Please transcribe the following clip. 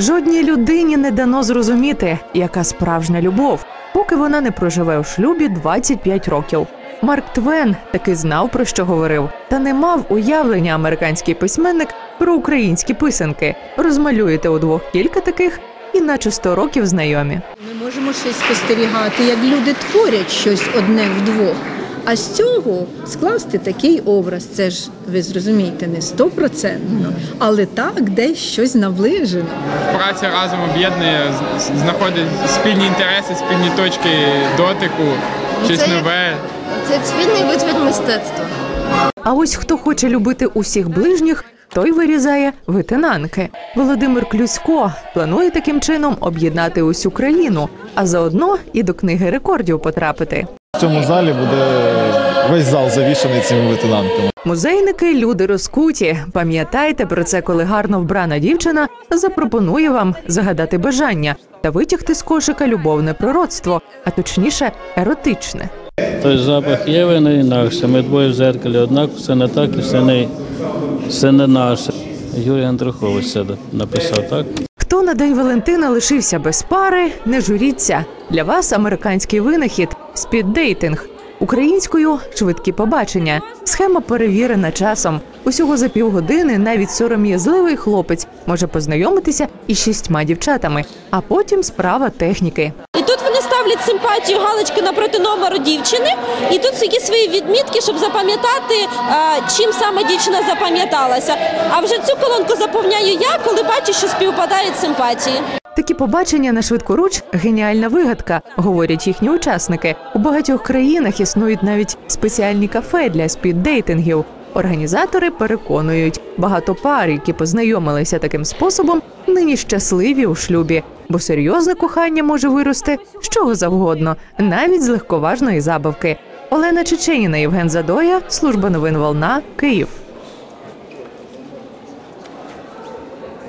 Жодній людині не дано зрозуміти, яка справжня любов, поки вона не проживе у шлюбі 25 років. Марк Твен таки знав про що говорив, та не мав уявлення американський письменник про українські писанки. Розмалюєте удвох кілька таких, і наче 100 років знайомі. Ми можемо й спостерігати, як люди творять щось одне вдвох. А з цього скласти такий образ, це ж ви зрозумієте, не стопроцентно, але так десь щось наближено. Праця разом об'єднує, знаходить спільні інтереси, спільні точки дотику, щось Це нове. Це спільний витвір мистецтва. А ось хто хоче любити усіх ближніх, той вирізає витинанки. Володимир Клюсько планує таким чином об'єднати усю країну, а заодно і до книги рекордів потрапити. В цьому залі буде весь зал завішаний цими лейтенантами. Музейники люди розкуті. Пам'ятайте про це, коли гарно вбрана дівчина запропонує вам загадати бажання та витягти з кошика любовне пророцтво, а точніше еротичне. Той запах є воно інакше. Ми двоє в зеркалі, однак все не так і все не, все не наше. Юрій Андрухович це написав, так? Хто на день Валентина лишився без пари, не журіться. Для вас американський винахід спіддейтинг. Українською швидкі побачення. Схема перевірена часом. Усього за півгодини навіть сором'язливий хлопець може познайомитися із шістьма дівчатами, а потім справа техніки. Ставлять симпатію галочки напроти номеру дівчини, і тут є свої відмітки, щоб запам'ятати, е, чим саме дівчина запам'яталася. А вже цю колонку заповняю я, коли бачу, що співпадають симпатії. Такі побачення на швидкоруч геніальна вигадка, говорять їхні учасники. У багатьох країнах існують навіть спеціальні кафе для спіддейтингів. Організатори переконують, багато пар, які познайомилися таким способом, нині щасливі у шлюбі, бо серйозне кохання може вирости з чого завгодно, навіть з легковажної забавки. Олена Чеченіна, Євген Задоя, служба новин Волна, Київ.